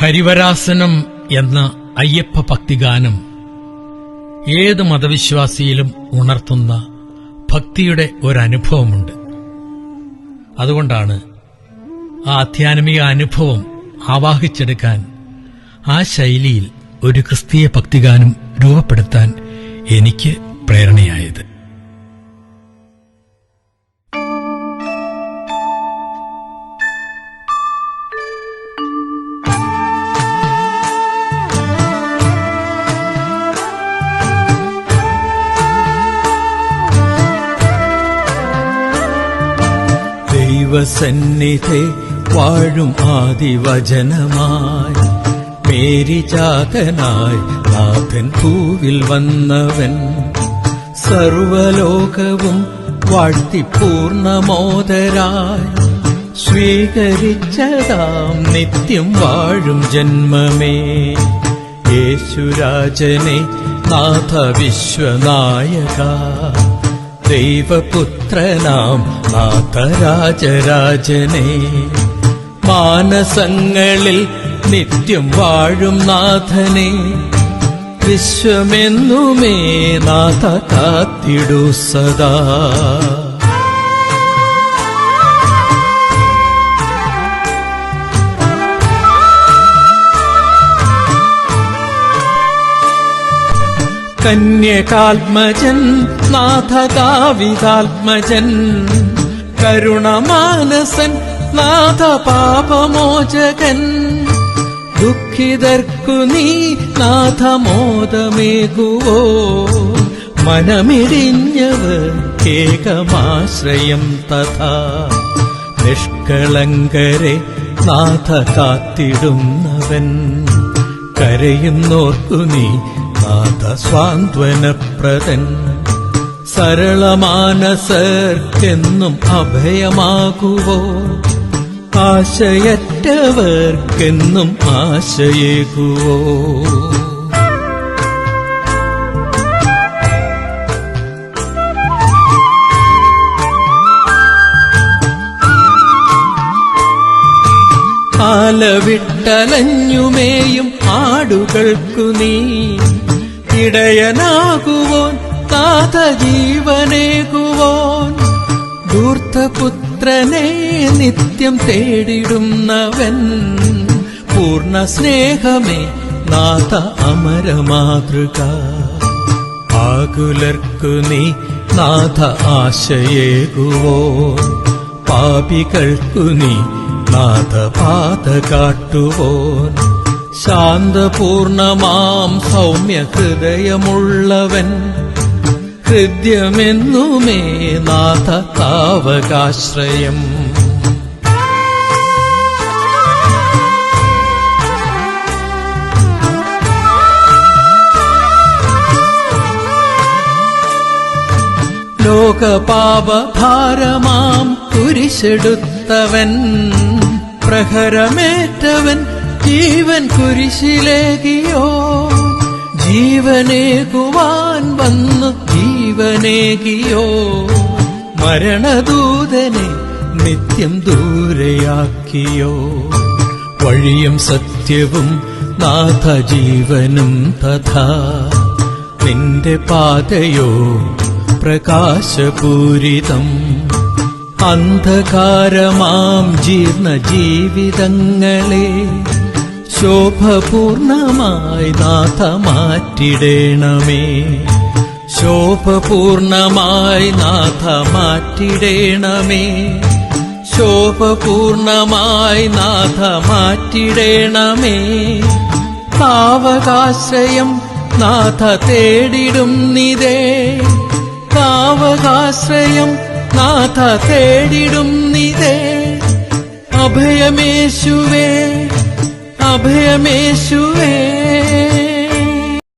ഹരിവരാസനം എന്ന അയ്യപ്പ ഭക്തിഗാനം ഏത് മതവിശ്വാസിയിലും ഉണർത്തുന്ന ഭക്തിയുടെ ഒരനുഭവമുണ്ട്. അതുകൊണ്ടാണ് ആ ആധ്യാത്മിക അനുഭവം ആവാഹിച്ചെടുക്കാൻ ആ ശൈലിയിൽ ഒരു ക്രിസ്തീയ ഭക്തിഗാനം രൂപപ്പെടുത്താൻ എനിക്ക് പ്രേരണയായത്. ദൈവസന്നിധി വാഴും ആദിവചനമായി. മേരിജാതനായി നാഥൻ പൂവിൽ വന്നവൻ. സർവലോകവും വാഴ്ത്തി പൂർണമോദരായി സ്വീകരിച്ചതാം നിത്യം വാഴും ജന്മമേ. യേശുരാജനെ നാഥ വിശ്വനായക ദൈവപുത്രനാം നാഥരാജരാജനെ. മാനസങ്ങളിൽ നിത്യം വാഴും നാഥനെ. വിശ്വമെന്നുമേ നാഥ കാത്തിടു സദാ. കന്യകാത്മജൻ നാഥകാവിതാത്മജൻ കരുണമാനസൻ നാഥ പാപമോചകൻ ദുഃഖിതർക്കു നീ നാഥമോദമേകുവോ. മനമിടിഞ്ഞവർ ഏകമാശ്രയം തഥാ. നിഷ്കളങ്കരെ നാഥ കാത്തിടുന്നവൻ. കരയുന്നോർക്കു നീ നാഥ സ്വാന്ത്വനപ്രദൻ. സരളമാനസർക്കെന്നും അഭയമാകുവോ? ആശയറ്റവർക്കെന്നും ആശയേകുവോ? ആലവിട്ടലഞ്ഞുമേയും ആടുകൾക്കു നീ ഇടയനാകുവോൻ കാത ജീവനേകുവോൻ ധൂർത്തപുത്രനെ നിത്യം തേടിടുന്നവൻ പൂർണ സ്നേഹമേ നാഥ അമരമാതൃക. ആകുലർക്കു നീ നാഥ ആശയേകുവോ പാപികൾക്കു നീ നാഥ പാത കാട്ടുവോൻ. ശാന്തപൂർണമാം സൗമ്യ ഹൃദയമുള്ളവൻ ഹൃദ്യമെന്നുമേ നാഥ താവകാശ്രയം ലോകപാപഭാരമാം കുരിശെടുത്തവൻ. പ്രഹരമേറ്റവൻ ജീവൻ കുരിശിലേകിയോ? ജീവനേകുവാൻ വന്നു ജീവനേകിയോ? മരണദൂതനെ നിത്യം ദൂരയാക്കിയോ? വഴിയും സത്യവും നാഥ ജീവനും തഥാ. നിന്റെ പാതയോ പ്രകാശപൂരിതം. അന്ധകാരമാം ജീർണ ജീവിതങ്ങളെ ശോഭപൂർണമായി നാഥ മാറ്റിടേണമേ. ശോഭപൂർണമായി നാഥ മാറ്റിടേണമേ. ശോഭപൂർണമായി നാഥ മാറ്റിടേണമേ. പാവകാശ്രയം നാഥ തേടിടും നിതേ. പാവകാശ്രയം നാഥ തേടിടും നിതേ. അഭയമേശുവേ അഭയമേശുവേ.